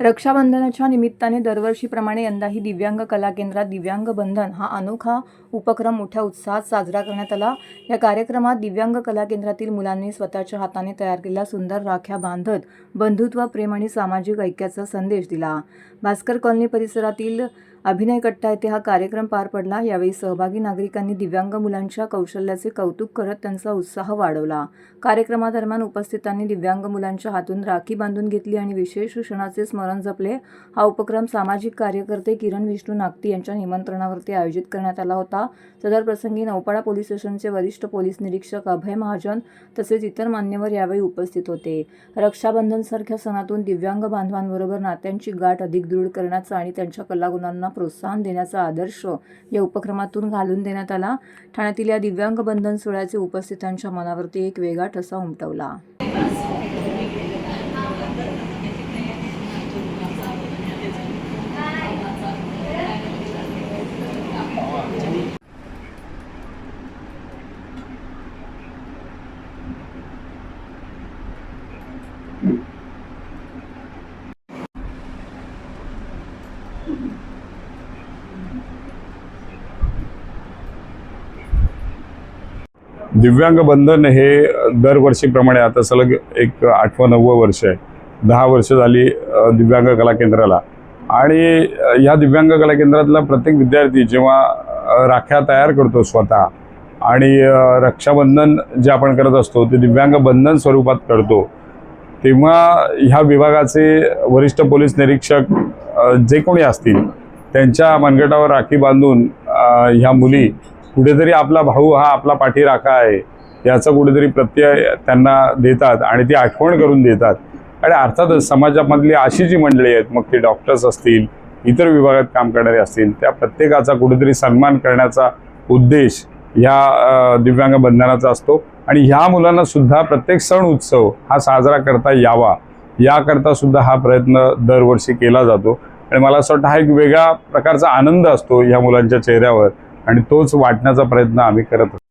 रक्षाबंधनाच्या निमित्ताने दरवर्षीप्रमाणे यंदाही दिव्यांग कला केंद्रात दिव्यांग बंधन हा अनोखा उपक्रम मोठ्या उत्साहात साजरा करण्यात आला. या कार्यक्रमात दिव्यांग कला केंद्रातील मुलांनी स्वतःच्या हाताने तयार केलेल्या सुंदर राख्या बांधत बंधुत्व प्रेम आणि सामाजिक ऐक्याचा संदेश दिला. भास्कर कॉलनी परिसरातील अभिनय कट्टा येथे हा कार्यक्रम पार पडला. यावेळी सहभागी नागरिकांनी दिव्यांग मुलांच्या कौशल्याचे कौतुक करत त्यांचा उत्साह वाढवला. कार्यक्रमादरम्यान उपस्थितांनी दिव्यांग मुलांच्या हातून राखी बांधून घेतली आणि विशेष क्षणाचे स्मरण जपले. हा उपक्रम सामाजिक कार्यकर्ते किरण विष्णू नागती यांच्या निमंत्रणावरती आयोजित करण्यात आला होता. सदर प्रसंगी नौपाडा पोलीस स्टेशनचे वरिष्ठ पोलीस निरीक्षक अभय महाजन तसेच इतर मान्यवर यावेळी उपस्थित होते. रक्षाबंधनसारख्या सणातून दिव्यांग बांधवांबरोबर नात्यांची गाठ अधिक दृढ करण्याचा आणि त्यांच्या कलागुणांना प्रोत्साहन देण्याचा आदर्श या उपक्रमातून घालून देण्यात आला. ठाण्यातील या दिव्यांग बंधन सोहळ्याचे उपस्थितांच्या मनावरती एक वेगळा ठसा उमटवला. दिव्यांग बंधन हे दरवर्षीप्रमाणे आता सलग एक आठवं नववं वर्ष आहे. दहा वर्ष झाली दिव्यांग कला केंद्राला. आणि ह्या दिव्यांग कला केंद्रातला प्रत्येक विद्यार्थी जेव्हा राख्या तयार करतो स्वतः आणि रक्षाबंधन जे आपण करत असतो ते दिव्यांग बंधन स्वरूपात करतो तेव्हा ह्या विभागाचे वरिष्ठ पोलीस निरीक्षक जे कोणी असतील त्यांच्या मनगटावर राखी बांधून ह्या मुली कुठेतरी आपला भाऊ हा आपला पाठीराखा आहे याचा कुठेतरी प्रत्यय त्यांना देतात आणि ती आठवण करून देतात. आणि अर्थातच समाजामधली अशी जी मंडळी आहेत मग ते डॉक्टर्स असतील इतर विभागात काम करणारे असतील त्या प्रत्येकाचा कुठेतरी सन्मान करण्याचा उद्देश ह्या दिव्यांग बंधनाचा असतो. आणि ह्या मुलांना सुद्धा प्रत्येक सण उत्सव हा साजरा करता यावा याकरता सुद्धा हा प्रयत्न दरवर्षी केला जातो. आणि मला असं वाटतं हा एक वेगळा प्रकारचा आनंद असतो ह्या मुलांच्या चेहऱ्यावर. आणि तोच वाटण्याचा प्रयत्न आम्ही करत असतो.